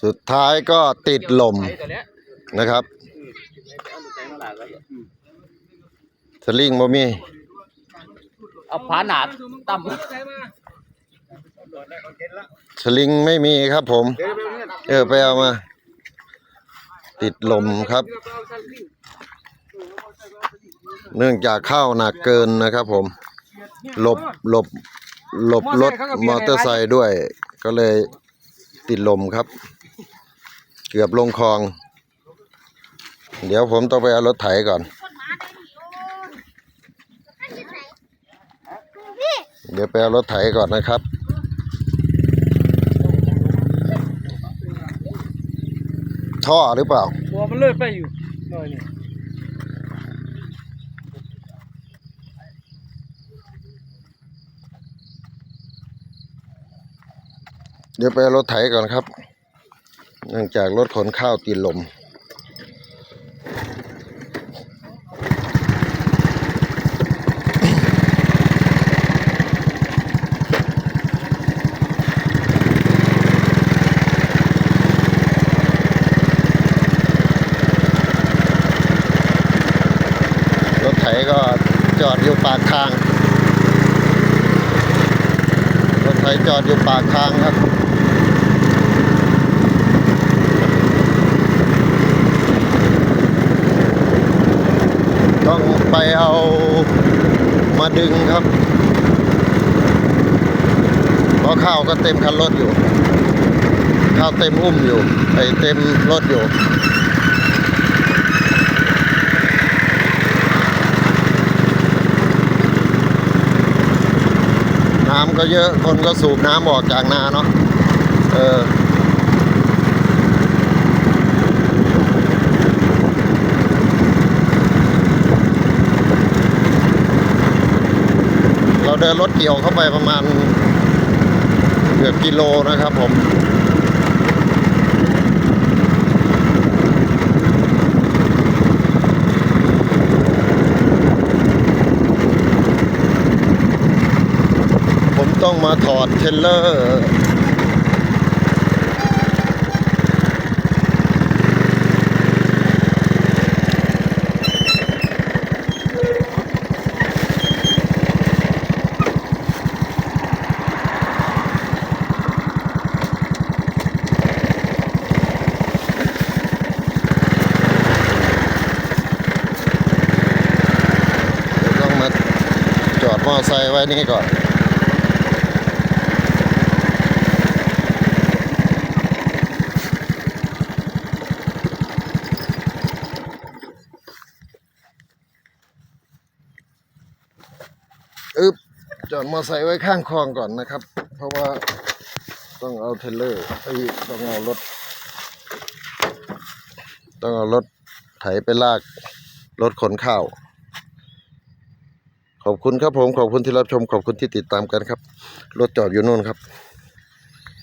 สุดท้ายก็ติดลมไถตัวเนี้ยนะครับเอาลูกไถมาหลากก็อืมสลิงบ่มี เอาผาหนาดต่ำสลิงไม่มีครับผม เออไปเอามา ติดลมครับ เนื่องจากเข้าหนักเกินนะครับผม หลบหลบหลบรถมอเตอร์ไซค์ด้วย ก็เลยติดลมครับ เกือบลงคลอง เดี๋ยวผมต้องไปเอารถไถก่อน เดี๋ยวไปเอารถไถก่อนนะครับ ท่อหรือเปล่าตัวมันเลื่อยไปอยู่หน่อยนี่เดี๋ยวไปเอารถไถก่อนครับ เนื่องจากรถขนข้าวติดลม รถไถก็จอดอยู่ปากทาง รถไถจอดอยู่ปากทางครับ ต้อง ไปเอามาดึงครับเพราะข้าวก็เต็มคันรถอยู่ ข้าวเต็มอุ้มอยู่ไอเต็มรถอยู่น้ำก็เยอะคนก็สูบน้ำออกจากนาเนาะเออ เราเดินรถเกี่ยวเข้าไปประมาณเกือบกิโลนะครับผมผมต้องมาถอดเทรลเลอร์ เดี๋ยวต้องมาจอด มอไซค์ไว้นี่ก่อน อึบจอดมอไซค์ไว้ข้างคลองก่อนนะครับ เพราะว่าต้องเอาเทรลเลอร์เอ้ต้องเอารถ ต้องเอารถไถไปลากรถขนข้าว ขอบคุณครับผมขอบคุณที่รับชมขอบคุณที่ติดตามกันครับรถจอดอยู่นู่นครับ